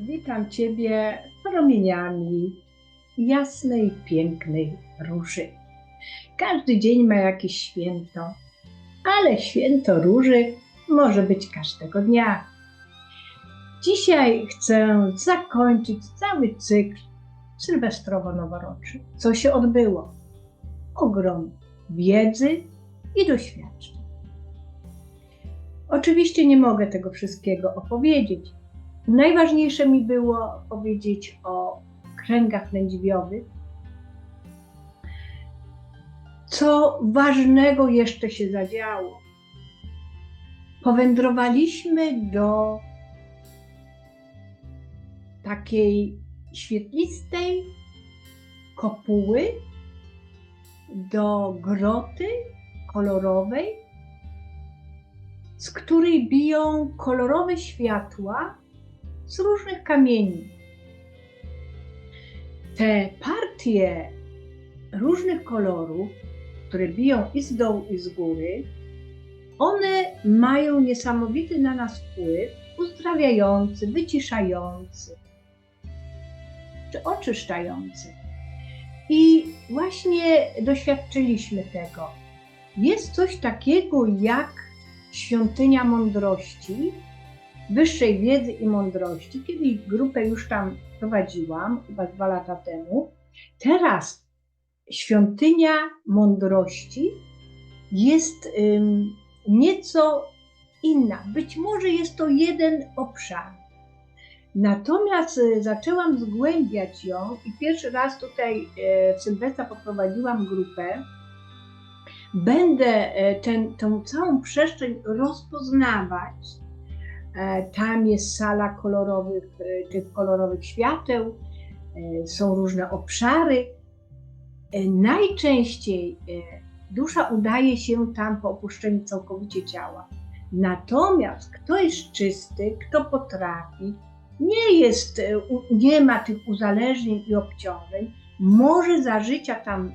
Witam Ciebie promieniami jasnej, pięknej róży. Każdy dzień ma jakieś święto, ale święto róży może być każdego dnia. Dzisiaj chcę zakończyć cały cykl sylwestrowo-noworoczny. Co się odbyło? Ogrom wiedzy i doświadczeń. Oczywiście nie mogę tego wszystkiego opowiedzieć. Najważniejsze mi było powiedzieć o kręgach lędźwiowych. Co ważnego jeszcze się zadziało? Powędrowaliśmy do takiej świetlistej kopuły, do groty kolorowej, z której biją kolorowe światła z różnych kamieni. Te partie różnych kolorów, które biją i z dołu, i z góry, one mają niesamowity na nas wpływ, uzdrawiający, wyciszający, czy oczyszczający. I właśnie doświadczyliśmy tego. Jest coś takiego jak świątynia mądrości, wyższej wiedzy i mądrości. Kiedyś grupę już tam prowadziłam, chyba dwa lata temu. Teraz świątynia mądrości jest ym, nieco inna. Być może jest to jeden obszar. Natomiast y, zaczęłam zgłębiać ją i pierwszy raz tutaj y, w Sylwestra poprowadziłam grupę. Będę ten, tę całą przestrzeń rozpoznawać. E, tam jest sala kolorowych, tych kolorowych świateł, są różne obszary. Najczęściej dusza udaje się tam po opuszczeniu całkowicie ciała. Natomiast kto jest czysty, kto potrafi, nie jest, e, nie ma tych uzależnień i obciążeń, może za życia tam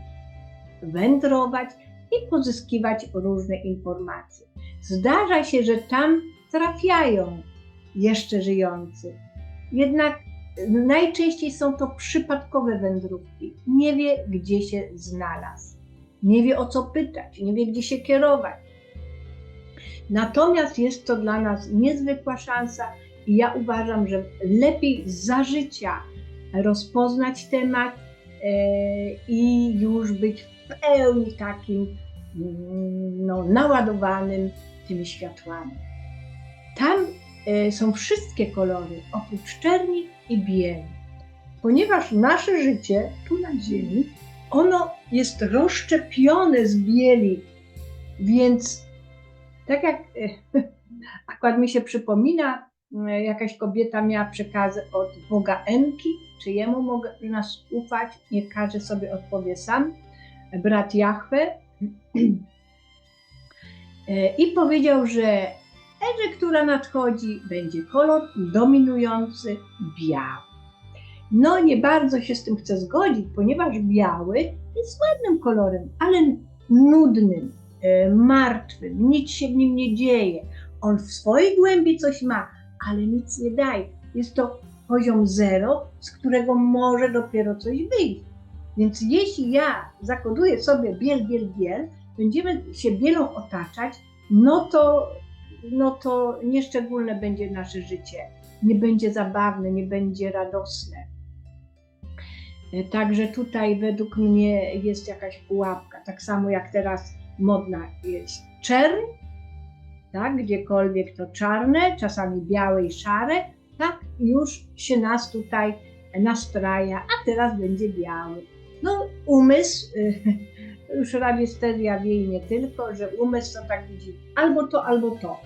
wędrować i pozyskiwać różne informacje. Zdarza się, że tam trafiają jeszcze żyjący. Jednak najczęściej są to przypadkowe wędrówki. Nie wie, gdzie się znalazł. Nie wie, o co pytać, nie wie, gdzie się kierować. Natomiast jest to dla nas niezwykła szansa, i ja uważam, że lepiej za życia rozpoznać temat e, i już być w pełni takim mm, no, naładowanym tymi światłami. Tam e, są wszystkie kolory, oprócz czerni i bieli. Ponieważ nasze życie tu na Ziemi, ono jest rozszczepione z bieli, więc tak jak e, akurat mi się przypomina jakaś kobieta miała przekazy od Boga Enki, czy jemu można ufać, niech każdy sobie odpowie sam, brat Jahwe. E, I powiedział, że erze, która nadchodzi, będzie kolor dominujący biały. No, nie bardzo się z tym chcę zgodzić, ponieważ biały jest ładnym kolorem, ale nudnym, e, martwym, nic się w nim nie dzieje. On w swojej głębi coś ma, ale nic nie daje. Jest to poziom zero, z którego może dopiero coś wyjść. Więc jeśli ja zakoduję sobie biel, biel, biel, będziemy się bielą otaczać, no to, no to nieszczególne będzie nasze życie. Nie będzie zabawne, nie będzie radosne. E, także tutaj według mnie jest jakaś pułapka. Tak samo jak teraz modna jest czerń, tak? Gdziekolwiek to czarne, czasami białe i szare, tak? Już się nas tutaj nastraja, a teraz będzie biały. No, umysł, już radiesteria wie i nie tylko, że umysł to tak widzi albo to, albo to.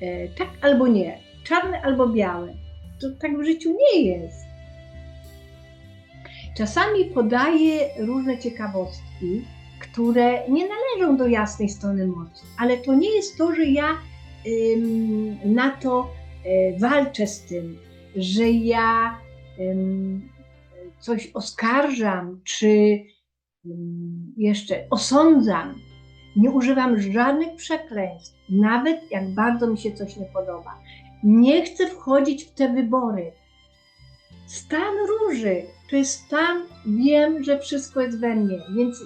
E, tak albo nie. Czarne albo białe. To tak w życiu nie jest. Czasami podaje różne ciekawostki, które nie należą do jasnej strony mocy. Ale to nie jest to, że ja ym, na to y, walczę z tym, że ja ym, coś oskarżam, czy ym, jeszcze osądzam. Nie używam żadnych przekleństw, nawet jak bardzo mi się coś nie podoba. Nie chcę wchodzić w te wybory. Stan róży to jest stan, wiem, że wszystko jest we mnie, więc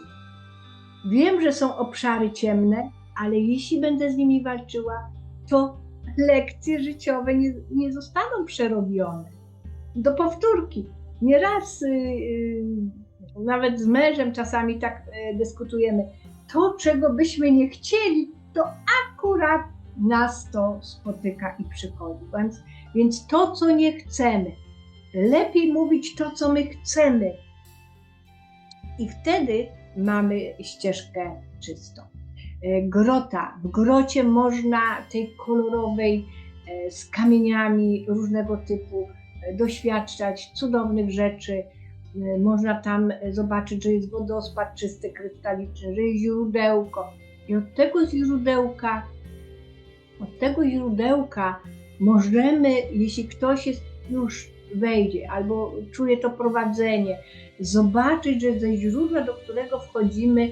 wiem, że są obszary ciemne, ale jeśli będę z nimi walczyła, to lekcje życiowe nie, nie zostaną przerobione. Do powtórki. Nieraz, yy, nawet z mężem czasami tak yy, dyskutujemy. To, czego byśmy nie chcieli, to akurat nas to spotyka i przychodzi. Więc, więc to, co nie chcemy, lepiej mówić to, co my chcemy. I wtedy mamy ścieżkę czystą. E, grota. W grocie można tej kolorowej, e, z kamieniami różnego typu e, doświadczać cudownych rzeczy. Można tam zobaczyć, że jest wodospad czysty, krystaliczny, że jest źródełko. I od tego źródełka, od tego źródełka możemy, jeśli ktoś jest już wejdzie albo czuje to prowadzenie, zobaczyć, że ze źródła, do którego wchodzimy,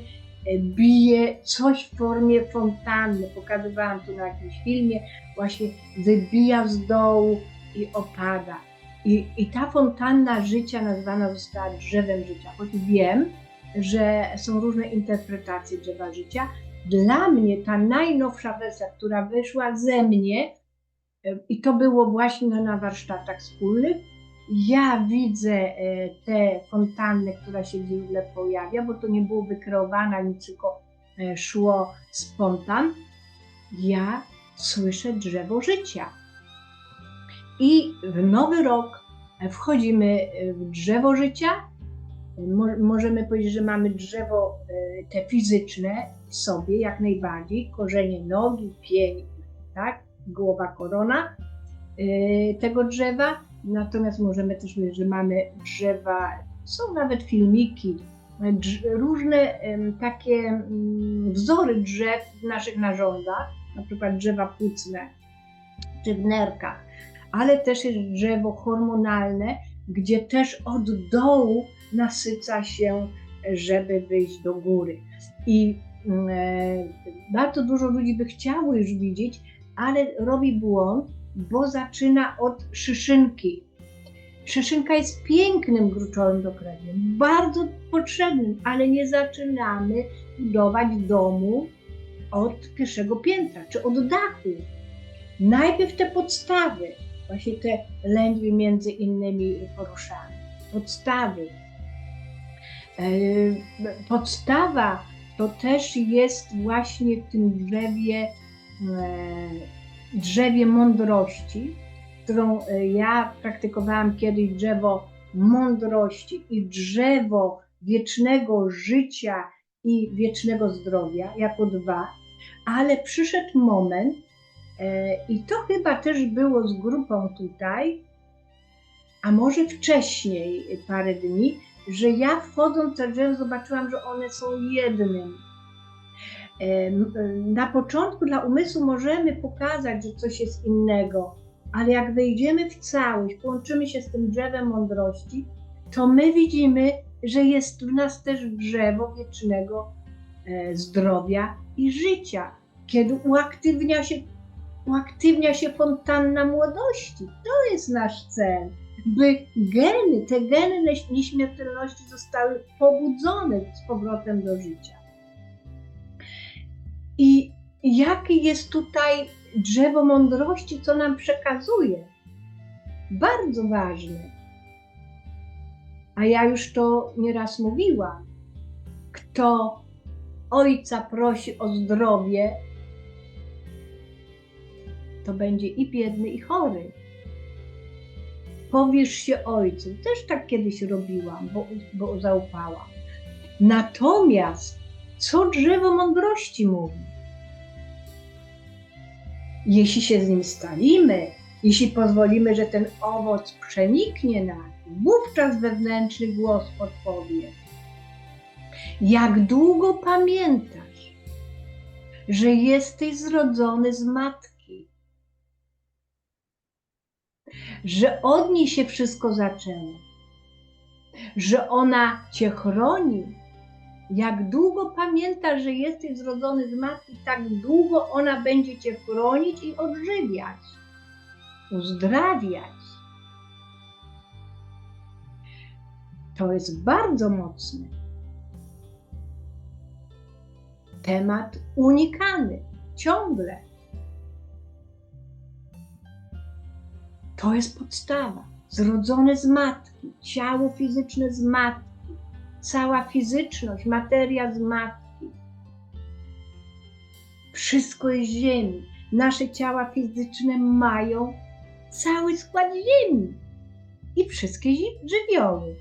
bije coś w formie fontanny. Pokazywałam tu na jakimś filmie, właśnie wybija z dołu i opada. I, I ta fontanna życia nazwana została drzewem życia. Choć wiem, że są różne interpretacje drzewa życia. Dla mnie ta najnowsza wersja, która wyszła ze mnie, i to było właśnie na warsztatach wspólnych, ja widzę e, te fontanny, która się w pojawia, bo to nie było wykreowane, nic tylko e, szło spontan. Ja słyszę drzewo życia. I w nowy rok wchodzimy w drzewo życia. Możemy powiedzieć, że mamy drzewo e, te fizyczne sobie, jak najbardziej, korzenie nogi, pień, tak, głowa, korona tego drzewa. Natomiast możemy też powiedzieć, że mamy drzewa, są nawet filmiki, różne takie mm, wzory drzew w naszych narządach, na przykład drzewa płucne czy w nerkach, ale też jest drzewo hormonalne, gdzie też od dołu nasyca się, żeby wyjść do góry. I mm, e, bardzo dużo ludzi by chciało już widzieć, ale robi błąd, bo zaczyna od szyszynki. Szyszynka jest pięknym gruczowym dokrewiem, bardzo potrzebnym, ale nie zaczynamy budować domu od pierwszego piętra czy od dachu. Najpierw te podstawy, właśnie te lędźwie między innymi poruszamy. Podstawy. E, podstawa to też jest właśnie w tym drzewie e, drzewie mądrości, którą e, ja praktykowałam kiedyś, drzewo mądrości i drzewo wiecznego życia i wiecznego zdrowia, jako dwa, ale przyszedł moment, i to chyba też było z grupą tutaj, a może wcześniej, parę dni, że ja wchodząc na zobaczyłam, że one są jednym. Na początku dla umysłu możemy pokazać, że coś jest innego, ale jak wejdziemy w całość, połączymy się z tym drzewem mądrości, to my widzimy, że jest w nas też drzewo wiecznego e, zdrowia i życia, kiedy uaktywnia się, uaktywnia się fontanna młodości. To jest nasz cel, by geny, te geny nieśmiertelności zostały pobudzone z powrotem do życia. I jakie jest tutaj drzewo mądrości, co nam przekazuje? Bardzo ważne. A ja już to nieraz mówiłam. Kto ojca prosi o zdrowie, to będzie i biedny, i chory. Powiesz się ojcu. Też tak kiedyś robiłam, bo, bo zaufałam. Natomiast co drzewo mądrości mówi? Jeśli się z nim stalimy, jeśli pozwolimy, że ten owoc przeniknie nas, wówczas wewnętrzny głos podpowie. Jak długo pamiętasz, że jesteś zrodzony z matki, że od niej się wszystko zaczęło, że ona cię chroni, jak długo pamiętasz, że jesteś zrodzony z matki, tak długo ona będzie cię chronić i odżywiać. uzdrawiać. To jest bardzo mocne. Temat unikany ciągle. To jest podstawa. Zrodzone z matki, ciało fizyczne z matki, cała fizyczność, materia z matki. Wszystko jest ziemi. Nasze ciała fizyczne mają cały skład ziemi i wszystkie żywioły.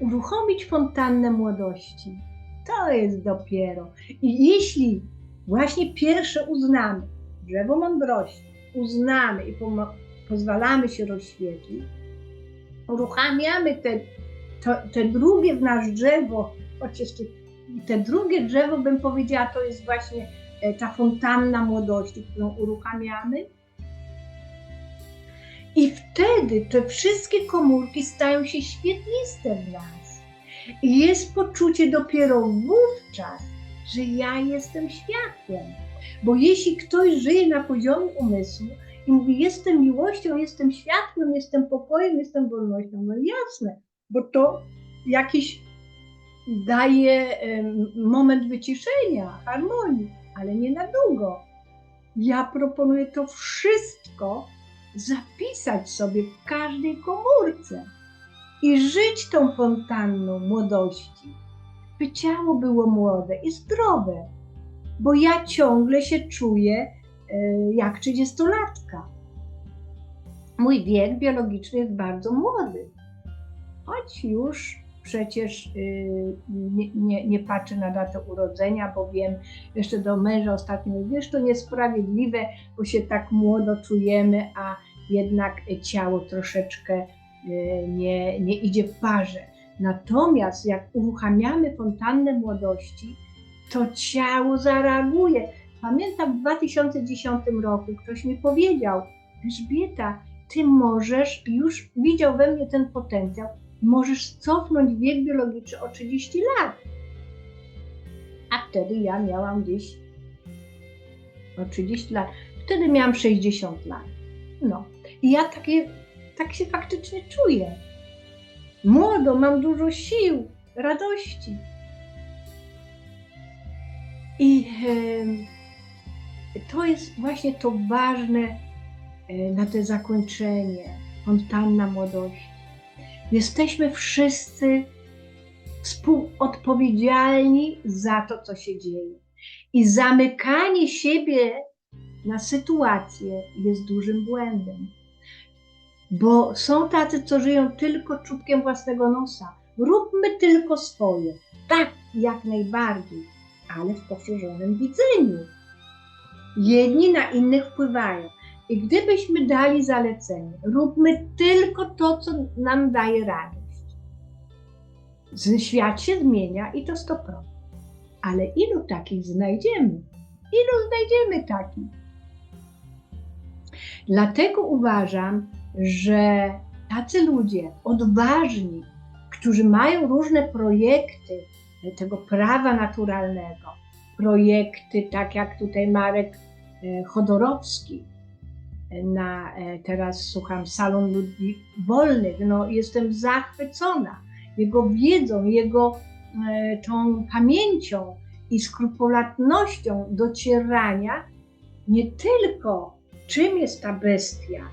Uruchomić fontannę młodości. To jest dopiero. I jeśli właśnie pierwsze uznamy, drzewo mądrości, uznamy i pozwalamy się rozświetlić, uruchamiamy te, to, te drugie w nasz drzewo, jeszcze te drugie drzewo, bym powiedziała, to jest właśnie e, ta fontanna młodości, którą uruchamiamy. I wtedy te wszystkie komórki stają się świetliste w nas. I jest poczucie dopiero wówczas, że ja jestem światłem. Bo jeśli ktoś żyje na poziomie umysłu i mówi, jestem miłością, jestem światłem, jestem pokojem, jestem wolnością, no jasne, bo to jakiś daje moment wyciszenia, harmonii, ale nie na długo. Ja proponuję to wszystko zapisać sobie w każdej komórce i żyć tą fontanną młodości, by ciało było młode i zdrowe, bo ja ciągle się czuję e, jak trzydziestolatka. Mój wiek biologiczny jest bardzo młody, choć już przecież y, nie, nie, nie patrzę na datę urodzenia, bo wiem, jeszcze do męża ostatnio wiesz, to niesprawiedliwe, bo się tak młodo czujemy, a jednak ciało troszeczkę y, nie, nie idzie w parze. Natomiast jak uruchamiamy fontannę młodości, to ciało zareaguje. Pamiętam w 2010 roku ktoś mi powiedział, Elżbieta, ty możesz, już widział we mnie ten potencjał, możesz cofnąć wiek biologiczny o 30 lat. A wtedy ja miałam gdzieś o 30 lat. Wtedy miałam 60 lat. No. I ja takie, tak się faktycznie czuję. Młodo, mam dużo sił, radości. I to jest właśnie to ważne e, na te zakończenie, fontanna młodości. Jesteśmy wszyscy współodpowiedzialni za to, co się dzieje. I zamykanie siebie na sytuację jest dużym błędem. Bo są tacy, co żyją tylko czubkiem własnego nosa. Róbmy tylko swoje. Tak, jak najbardziej, ale w poszerzonym widzeniu. Jedni na innych wpływają. I gdybyśmy dali zalecenie, róbmy tylko to, co nam daje radość. Świat się zmienia i to 100%. Ale ilu takich znajdziemy? Ilu znajdziemy takich? Dlatego uważam, że tacy ludzie odważni, którzy mają różne projekty tego prawa naturalnego, projekty tak jak tutaj Marek e, Chodorowski, na, e, teraz słucham Salon Ludzi Wolnych, no jestem zachwycona jego wiedzą, jego e, tą pamięcią i skrupulatnością docierania nie tylko czym jest ta bestia,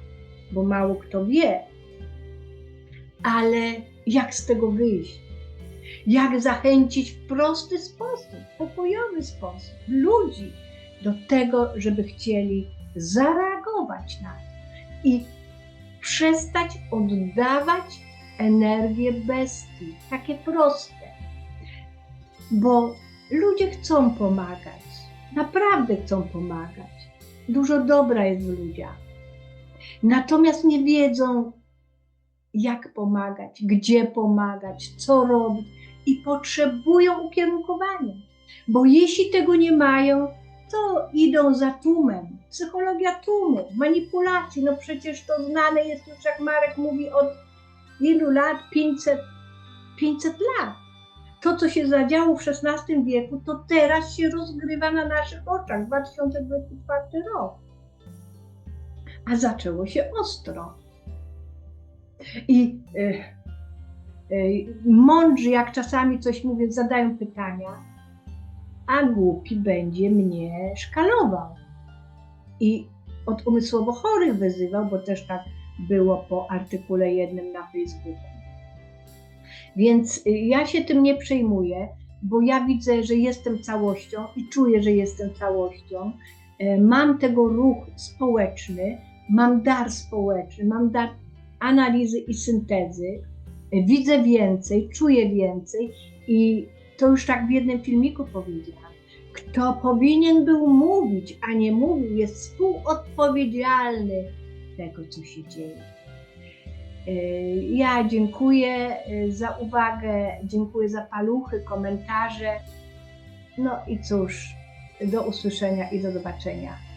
bo mało kto wie, ale jak z tego wyjść. Jak zachęcić w prosty sposób, pokojowy sposób ludzi do tego, żeby chcieli zareagować na to i przestać oddawać energię bestii. Takie proste. Bo ludzie chcą pomagać. Naprawdę chcą pomagać. Dużo dobra jest w ludziach. Natomiast nie wiedzą, jak pomagać, gdzie pomagać, co robić i potrzebują ukierunkowania. Bo jeśli tego nie mają, to idą za tłumem. Psychologia tłumu, manipulacji. No przecież to znane jest już, jak Marek mówi, od ilu lat? 500, 500 lat. to, co się zadziało w XVI wieku, to teraz się rozgrywa na naszych oczach, 2024 rok. A zaczęło się ostro. I y, y, mądrzy, jak czasami coś mówię, zadają pytania, a głupi będzie mnie szkalował. I od umysłowo chorych wyzywał, bo też tak było po artykule jednym na Facebooku. Więc y, ja się tym nie przejmuję, bo ja widzę, że jestem całością i czuję, że jestem całością. E, Mam tego ruch społeczny, mam dar społeczny, mam dar analizy i syntezy. Widzę więcej, czuję więcej i to już tak w jednym filmiku powiedziałam. Kto powinien był mówić, a nie mówił, jest współodpowiedzialny tego, co się dzieje. E, Ja dziękuję e, za uwagę, dziękuję za paluchy, komentarze. No i cóż, do usłyszenia i do zobaczenia